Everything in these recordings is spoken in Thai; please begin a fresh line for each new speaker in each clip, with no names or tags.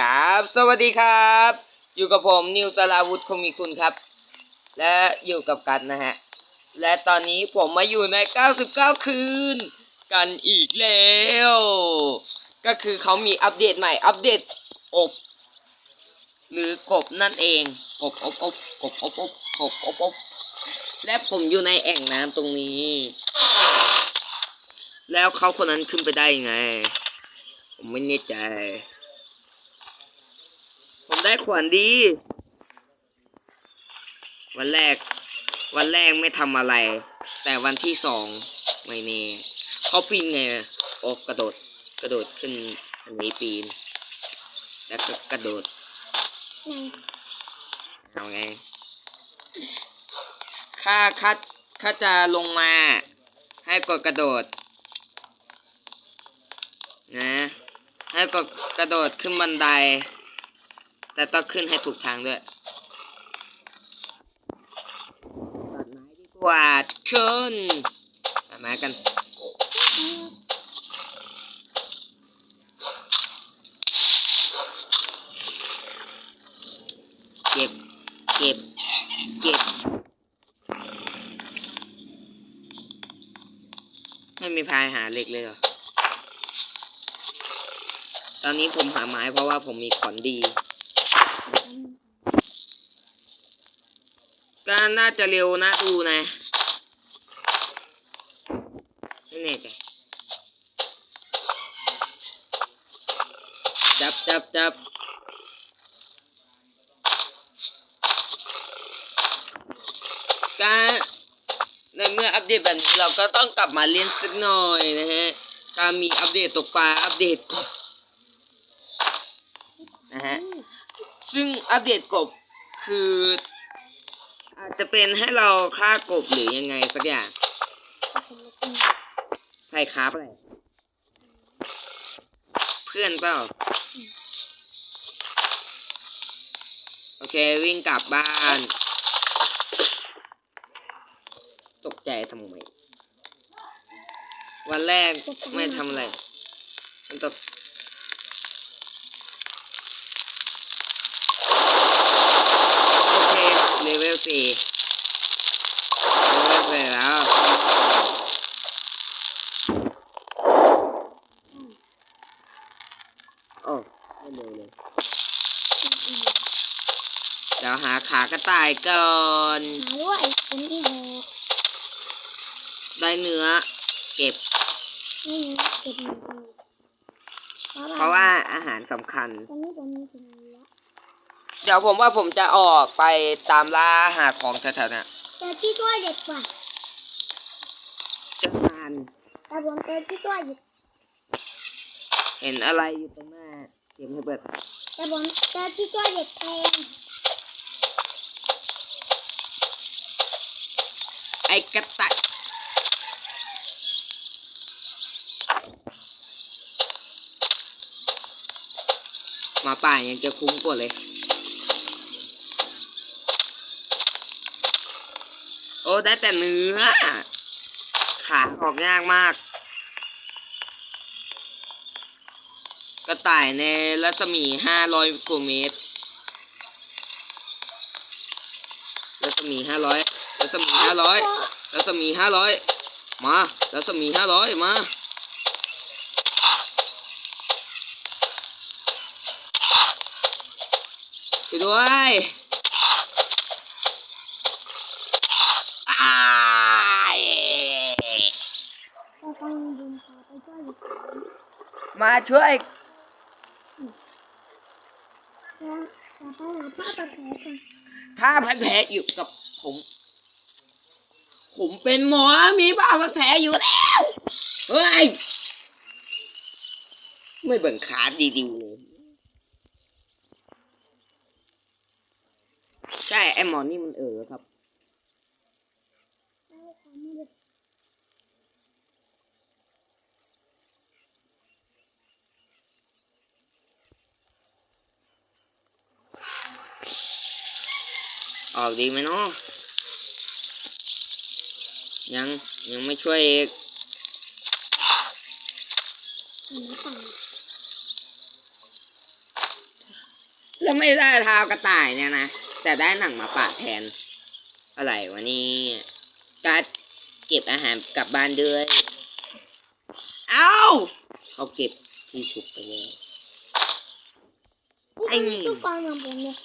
กราบสวัสดีครับ อยู่กับผมนิวสลาวุธคงมีคุณครับ และอยู่กับกันนะฮะ และตอนนี้ผมมาอยู่ใน 99 คืน กันอีกแล้ว ก็คือเขามีอัปเดตใหม่ อัปเดตอบ หรือกบนั่นเองกบอบอบกบอบอบกบอบอบและผมอยู่ในแอ่งน้ำตรงนี้ แล้วเขาคนนั้นขึ้นไปได้ยังไง ผมไม่แน่ใจ ผมได้ขวานดี วันแรก วันแรกไม่ทำอะไร แต่วันที่สองไม่แน่เขาปีนไงโอ้กระโดด กระโดดขึ้นอันนี้ปีน แล้วก็กระโดดเอาไงข้าข้าข้าจะลงมา ให้กดกระโดด นะ ให้กดกระโดดขึ้นบันได แต่ต้องขึ้นให้ถูกทางด้วยตัดไม้ดีกว่าขึ้นตัดไม้กันเก็บเก็บเก็บไม่มีพายหาเหล็กเลยเหรอตอนนี้ผมหาไม้เพราะว่าผมมีขอนดี ก็น่าจะเร็วนะดูนะไม่แน่ใจจับจับจับก็ในเมื่ออัปเดตแบบนี้เราก็ต้องกลับมาเล่นสักหน่อยนะฮะการมีอัปเดตตกปลาอัปเดตกบ นะฮะ ซึ่งอัปเดตกบคือ อาจจะเป็นให้เราฆ่ากบหรือยังไงสักอย่างใครครับอะไรเพื่อนเปล่า โอเควิ่งกลับบ้าน ตกใจทำไมวันแรกไม่ทำอะไร มันตก โอ เคเลเวลสี่เลเวลสี่แล้วโอ้ไม่เร็วเลยเดี๋ยวหาขากระต่ายก่อน
หาว่าไอ้คนที่หก
ได้เนื้อ เก็บ
นี่นะเก็บหนึ่งคน
เพราะว่าอาหารสำคัญ
ตอนนี้ผมมีถึงแล้ว
เดี๋ยวผมว่าผมจะออกไปตามล่าหาของแถวๆน่ะ
เจอที่ตัวเด็กกว่า
เจอทาน
แต่ผมเจอที่ตัวเด็ก
เห็นอะไรอยู่ตรงหน้าเก็บให้เบิด
แต่ผมเจอที่ตัวเด็กแพง
ไอ้กระต่ายหมาป่ายังจะคุ้มกว่าเลย อ้ได้แต่เนื้อ ขาออกยากมาก กระต่ายในรัศมีห้าร้อยกว่าเมตร รัศมีห้าร้อยรัศมีห้าร้อยรัศมีห้าร้อยมารัศมีห้าร้อยมาช่วยด้วย
แต่ฟังดินพาไปตัวเด็ก
มาช่วย
แล้าผ้าตะแผ้า
พันแผลอยู่กับผม ผมเป็นหมอมีผ้าพันแผลอยู่แล้ว เฮ้ย ไม่เบิ่งขาดีๆเลยใช่ ไอหมอนี่มันเออครับ
แล้วเขาไม่ได้
ออกดีไหมเนาะยังยังไม่ช่วยอีก
หมาป่า
แล้วไม่ได้เท้ากระต่ายเนี่ยนะ แต่ได้หนังหมาป่าแทน อะไรวะนี่กัดเก็บอาหารกลับบ้านด้วย เอ้าเขาเก็บที่ชุบไปเลยไอ้
นี่ ทุกคนของผมเนี่ย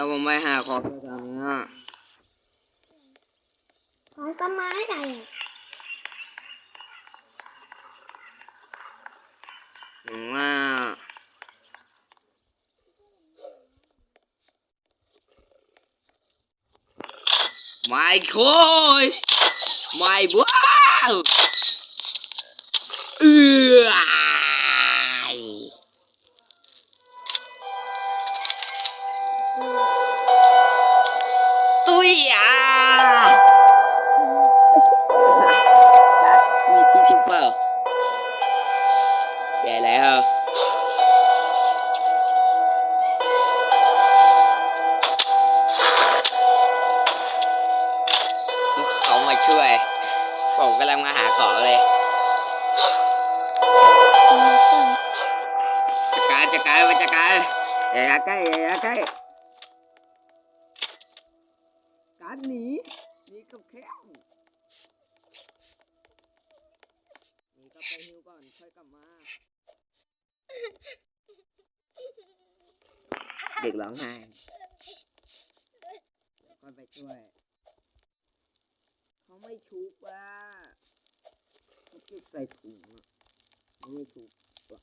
เดี๋ยวผมไปหาของแถวนี้
ของต้นไม้ใหญ่อะ
ผมว่า My gosh My wow เอือ ตุ้ยอะมีที่ชุบเปล่าแย่แล้วเขามาช่วย ผมกำลังมาหาของเลยจัดการจัดการไปจัดการอย่าใกล้อย่าใกล้ กับแคมหนีกลับไปฮิวก่อน ค่อยกลับมา เด็กร้องไห้เดี๋ยวค่อยไปช่วย เขาไม่ชุบอะเขาเก็บใส่ถุงอะไม่ชุบอะ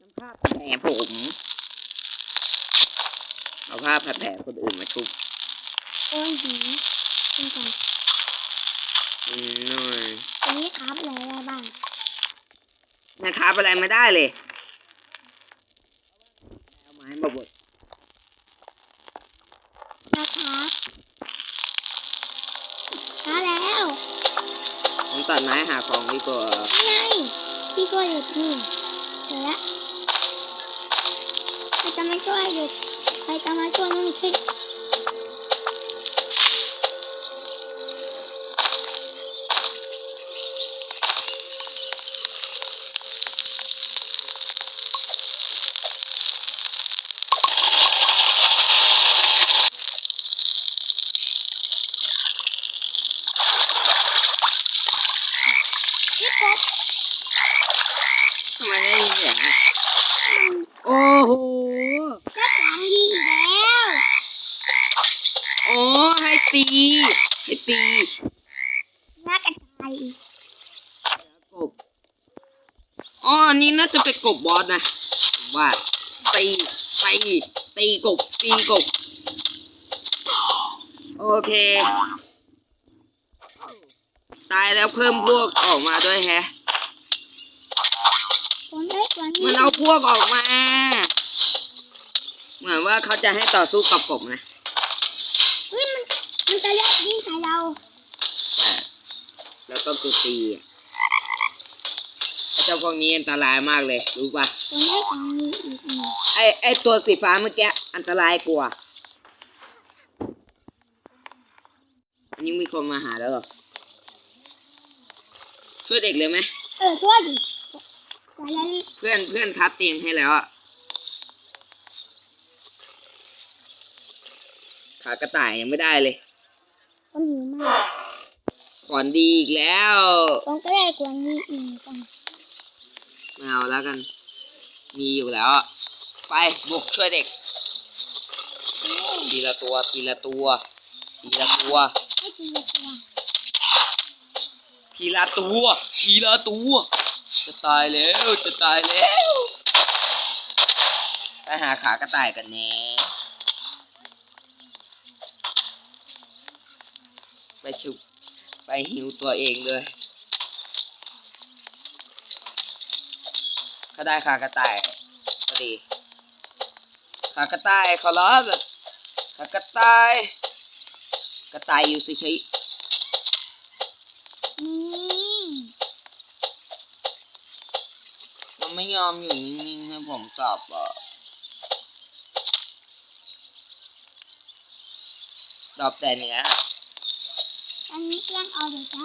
น้ำผ้าพแผลผม เอาผ้าพันแผลคนอื่นมาชุบ
โอ้ยหิวกินก่อน
อืมหน่อย
ตรงนี้ครับอะไรได้บ้าง
นะครับอะไรไม่ได้เลยเอาไม้มาบด
นะครับมาแล้ว
ผมตัดไม้หาของดีกว่า
นี่ไงพี่ก็หยุดนี่เดี๋ยวละใครจะมาช่วยหยุดใครจะมาช่วยมึงคิดพี่กบ
ทำไมได้ยินเสียงอะโอ้โห
ก็สองยีอีกแล้ว
อ๋อให้ตี ให้ตี
น่ากระจายอีก
กบอ๋อ อันนี่น่าจะเป็นกบบอสนะผมว่าตีตีตีกบตีกบ โอเค ตายแล้วเพิ่มพวกออกมาด้วยแฮะ
คนเล็กกว่านี้
มันเอาพวกออกมา เหมือนว่าเขาจะให้ต่อสู้กับกบนะ
เฮ้ยมันมันจะเล็กยิ่งใส่เรา
แต่แล้วก็กูตีอะไอ้ เจ้าพวกนี้อันตรายมากเลยรู้ปะ
คนเล็กกว่านี้อีกหนึ่ง
ไอไอตัวสีฟ้าเมื่อกี้อันตรายกว่าอันนี้มีคนมาหาแล้วเหรอช่วยเด็กเลยไหม
เออช่วยดิแต่ละ
เพื่อนเพื่อนทับเตียงให้แล้วอะขากระต่ายยังไม่ได้เลย
คนหิวมาก
ขอนดีอีกแล้ว
คนก็ได้กว่านี้อีกกัน
ไม่เอาแล้วกัน มีอยู่แล้ว ไปบุกช่วยเด็ก ทีละตัว ทีละตัว ทีละตัว
ให้ทีละตัว
ทีละตัว ทีละตัว จะตายแล้ว จะตายแล้วไปหาขากระต่ายกันแน่ไปชุบไปหิวตัวเองเลย เขาได้ขากระต่ายก็ดีขากระต่ายขอร้องขากระต่าย กระต่ายอยู่เฉย
นี่
ๆมันไม่ยอมอยู่นิ่งๆให้ผมสอบอะตอบแต่เนื้อ
อันนี้เครื่องเอาเดี๋ยวจะ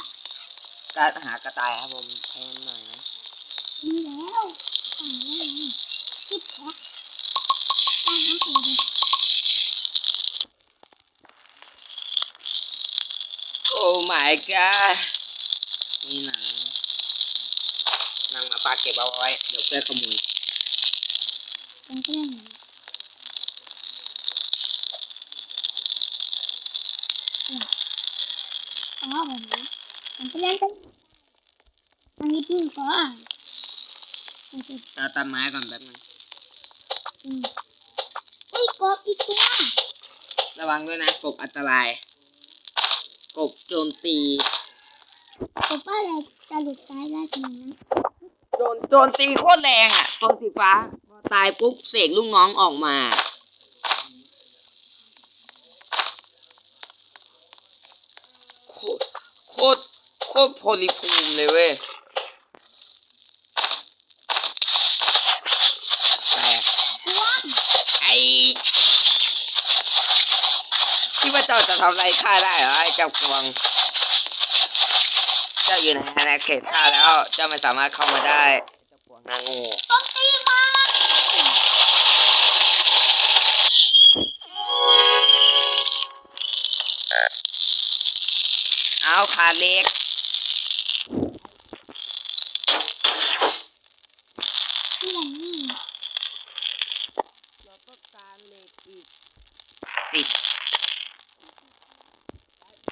กจะหากระต่ายครับผมแทนหน่อยนะ
มีแล้วอ่าได้ไงคิดแพ็คได้น้ำเกลือเลย
โอ้ my god นี่หนังหนังหมาป่าเก็บเอาไว้ เดี๋ยวเพื่อนขโมย
เป็นก็ได้ไงอ๋อแบบนี้มันก็เล่นกันอันนี้พี่ขออ่านมันจะ
จะตัดไม้ก่อนแป๊บนึง
อืมเฮ้ยกบอีกตัว
ระวังด้วยนะกบอันตราย กบโจมตี
กบอะไรจะหลุดตายได้จริงนะ
โจนโจนตีโคตรแรงอะตัวสีฟ้าพอตายปุ๊บเสกลูกน้องออกมา โคตรโคตรโคตรโพลิภูมิเลยเว้ยแต่
กวาง
ไอ้ ระเจ้าจะทำอะไรข้าได้เหรอไอ้เจ้ากวง เจ้าอยู่ในอาณาเขตข้าแล้ว เจ้าไม่สามารถเข้ามาได้เจ้ากวงนางงู
ต้นตีมา
เอาขาเล็ก
ที่ไหนนี่
เราต้องการเหล็กอีกสิบ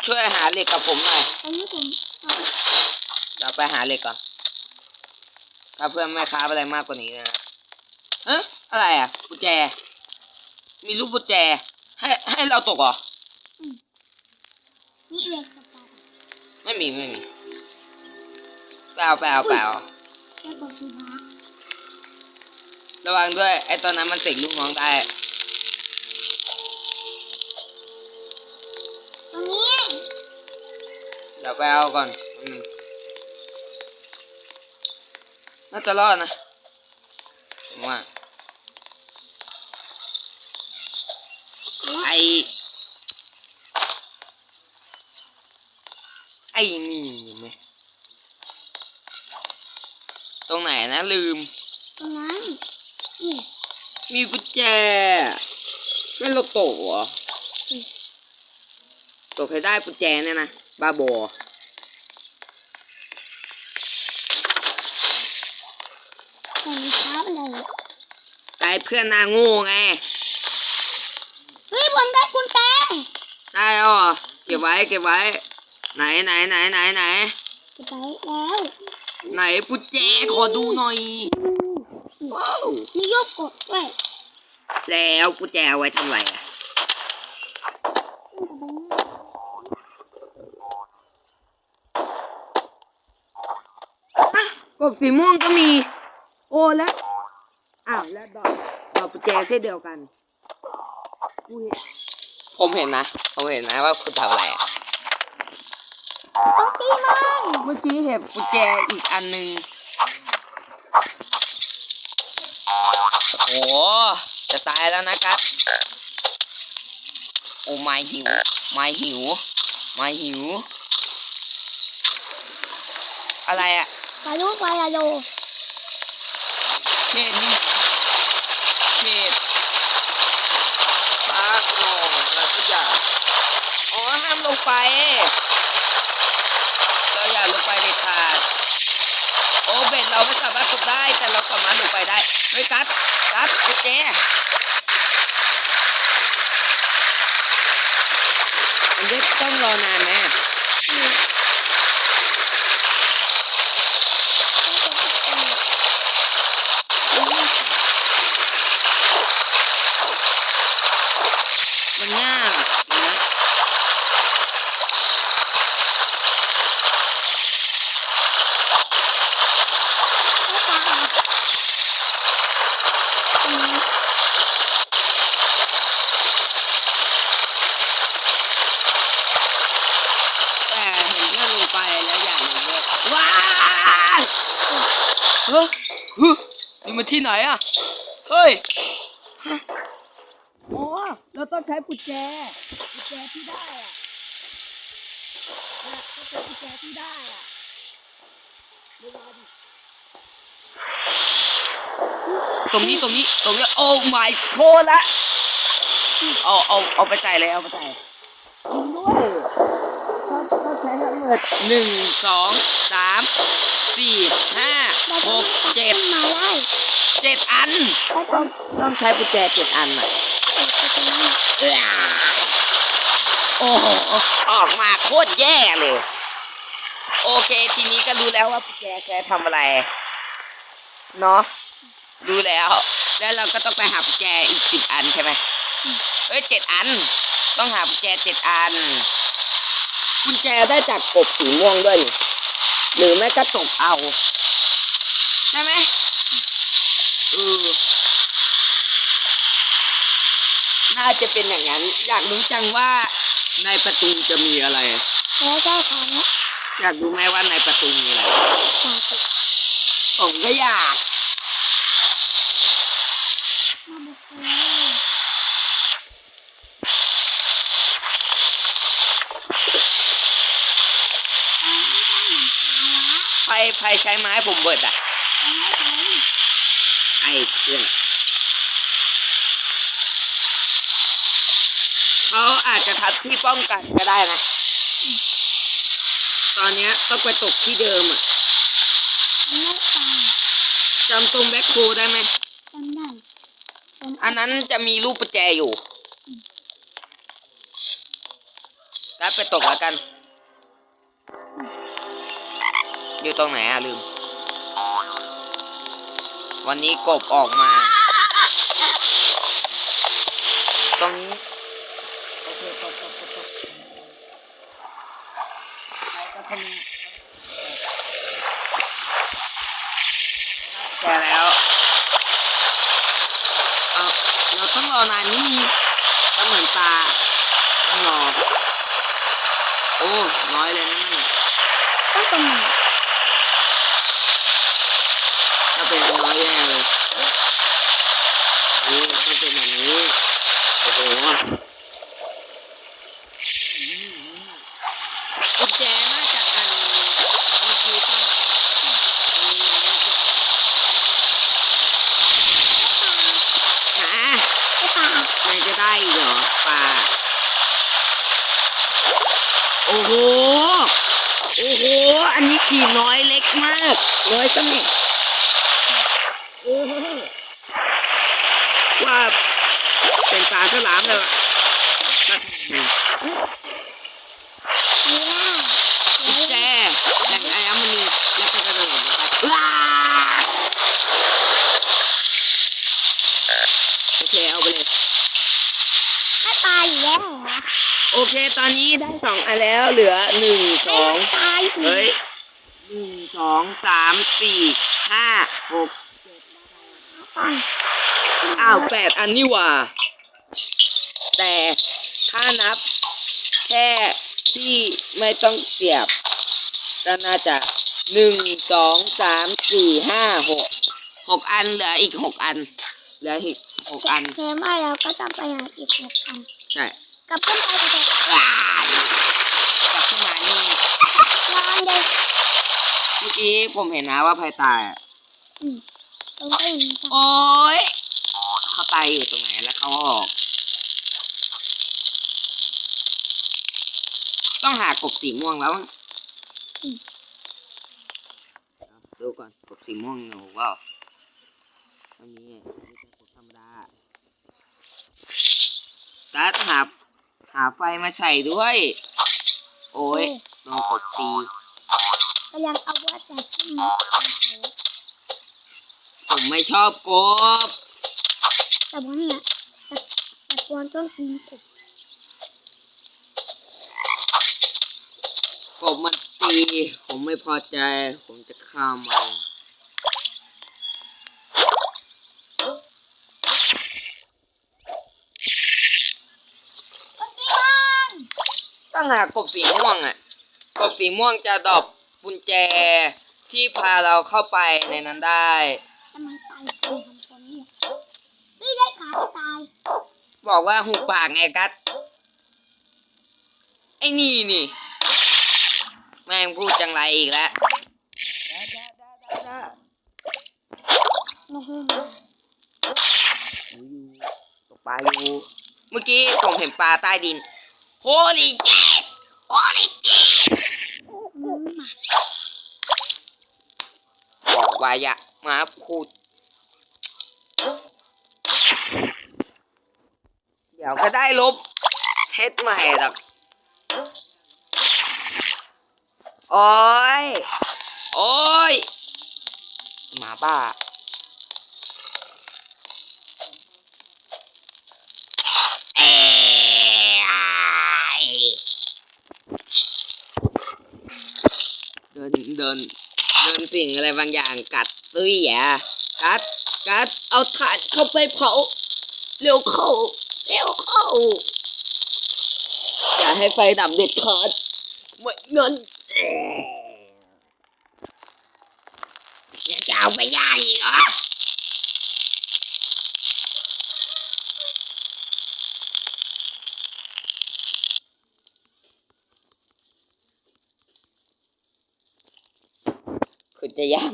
ช่วยหา เหล็กกับผมหน่อย
ตอนนี้ผมเอา
เราไปหาเหล็กก่อนถ้าเพื่อนไม่ค้าอะไรมากกว่านี้นะเอ๊ะอะไรอะกุญแจ มีลูกกุญแจ ให้ให้เราตกเหรอ
นี่เวกสปาร์
ไม่มีไม่มีเปล่าเปล่าเปล่า
แค่กดสีฟ้า
ระวังด้วยไอ้ตอนนั้นมันเสกลูกน้องได้ ดี๋ยวไปเอาก่อนอืมน่าจะรอดนะผมว่า
แล้ว
ไอไอ้นี่เห็นไหมตรงไหนนะลืม
ตรงนั้นนี่
มีกุญแจให้เราตกเหรอตกให้ได้กุญแจเนี่ยนะ บ้าบอ
ใส่เท้าอะไร
ตายเพื่อนนาโง่ไง
เฮ้ยผมได้กุญแจ
ได้อ๋อเก็บไว้เก็บไว้ ไหนไหนไหนไหนไหน
จะไปแล้ว
ไหนกุญแจขอดูหน่อยว้าว
มีโยกกดด้วย
แล้วกุญแจเอาไว้ทำไรอะ อะก บสีม่วงก็มี โอ้แล้วอ้าวแล้วดอกดอกกุญแจเส้นเดียวกันกูเห็นผมเห็นนะ ผมเห็นนะว่าคุณทำอะไรอะ
ต้องตีมัน
เมื่อกี้เห็นกุญแจอีกอันหนึ่งโอ้โหจะตายแล้วนะกัสโอ้ไม่หิว ไม่หิว ไม่หิว อะไรอะ ไป
ลูกปลาโล
เขตนี่เขตฟ้าโหน่งอะไรทุกอย่างอ๋อห้ามลงไป เราอย่าลงไปเด็ดขาดโอ้เบ็ดเราไม่สามารถตกได้แต่เราสามารถลงไปได้เฮ้ยกัดกัดกุญแจมันจะต้องรอนานไหมอะ
นี่
มันยากอะเห็นไหม แต่เห็นเพื่อนลงไปแล้วอยากลงด้วยว้าย เฮ้ยเฮ้ยนี่มันที่ไหนอะ เฮ้ยฮะอ๋อเราต้องใช้กุญแจ กุญแจที่ได้อะนะต้องใช้กุญแจที่ได้อะตรงนี้ตรงนี้ตรงนี้โอ้ my โคตรละเอาเอาเอาไปใส่เลยเอาไปใส่จริงด้วยเขาเขา หมดหนึ่งสองสามสี่ห้าหกเจ็ด
มาได้
เจ็ดอัน
ต้อง
ต้องใช้กุญแจเจ็ดอันอะ
เปิดประตูนี้
เอื้อโอ้โหออกมาโคตรแย่เลย โอเค ทีนี้ก็รู้แล้วว่ากุญแจแกทำอะไร เนาะรู้แล้ว แล้วเราก็ต้องไปหากุญแจอีกสิบอันใช่ไหมเอ้ยเจ็ดอัน ต้องหากุญแจเจ็ดอัน กุญแจได้จากกบสีม่วงด้วยนี่หรือไม่ก็ตกเอาใช่ไหมเออน่าจะเป็นอย่างนั้น อยากรู้จังว่าในประตูจะมีอะไร
แล้วเจ้าของเนี่ย
อยากรู้ไหมว่าในประตูมีอะไร
สาธุ
ผมก็อยาก
มาบุกเลยเอาไม่ต้องหลังคาวะ
ใครใครใช้ไม้ผมเบิดอะ
เอาไม่ใช่
ไอ้เพื่อนเขาอาจจะทัดที่ป้องกันก็ได้นะ ตอนเนี้ยต้องไปตกที่เดิมอะ
ไม่ตาย
จำตรงแบ็คโคได้ไหม
จำได้ผม
อันนั้นจะมีรูปประแจอยู่ แล้วไปตกแล้วกัน อยู่ตรงไหนอะลืม วันนี้กบออกมา ตรงนี้ โอเคตกตกตกตกใครก็ทำแกแล้ว เอาเราต้องรอนานนิดนึงก็เหมือนปลาต้องรอ โอ้ น้อยเลยนะนั่นน่ะ
ต้องเป็นหนึ่ง
ถ้าเป็นน้อยแย่เลยนี่ต้องเป็นแบบนี้ โอ้โหกุญแจน่าจะอันเมื่อกี้ป่ะอันนี้น่าจะหา
ไม่ตาย
ไหนจะได้อีกเหรอปลา โอ้โห โอ้โห อันนี้ขี่น้อยเล็กมาก น้อยสมิโอ้โหว่าเป็นปลาฉลามเลยว่ะปลาฉลาม
เนี่ย
กุญแจแหล่งอัญมณีแล้วก็กระโดดลงไปว้าโอเคเอาไปเลย
ไม่ตายอยู่แล้วเหรอ
โอเค ตอนนี้ได้สองอันแล้ว เหลือหนึ่งสอง
ไม่ตายอีก
เฮ้ยหนึ่งสองสามสี่ห้าหก
ตาย
อ้าวแปดอันนี่หว่า แต่ถ้านับ แค่ที่ไม่ต้องเสียบก็น่าจะหนึ่งสองสามสี่ห้าหกหกอันเหลืออีกหกอันเหลืออีกหกอัน
เทมว่าเราก็ต้องไปหาอีกหกอัน
ใช่
กลับขึ้นไปกระโดด
ว้ายกลับขึ้นมานี่
ร้อนเลย
เมื่อกี้ผมเห็นนะว่าภัยตายอะ
อืมตรงนี้
โอ้ยเขาตายอยู่ตรงไหนแล้วเขาออก ต้องหากบสีม่วงแล้วมั้งดูก่อนกบสีม่วงหนูว่าอันนี้อันนี้เป็นกบธรรมดาการดหาหาไฟมาใส่ด้วย โอ้ยโดนกบตี
กำลังเอาวัดจากที่มุก
ผมไม่ชอบกบ
แต่ว่าเนี่ยแต่แต่ควรต้องกินกบ
กบมันตี ผมไม่พอใจ ผมจะฆ่ามัน ตั้งหากกบสีม่วงอะ กบสีม่วงจะดรอปกุญแจที่พาเราเข้าไปในนั้นได้
ไม่ได้ขาตาย
บอกว่าหูปากไงกัดไอ้นี่นี่ แม่งพูดจังไรอีกแล้วตกปลาอยู่ เมื่อกี้ผมเห็นปลาใต้ดิน โฮลี่ บอกว่าอย่ามาพูด เดี๋ยวก็ได้ลบเพชรใหม่หรอกโอ้ย โอ้ย หมาบ้า เอ้ยเดินเดินเดินสิ่งอะไรบางอย่างกัดตุ้ยแย่กัดกัดเอาถ่านเข้าไปเผาเร็วเข้าเร็วเข้า อย่าให้ไฟดับเด็ดขาดไม่งั้นจะเอาไปย่างอีกเหรอ คุณจะย่าง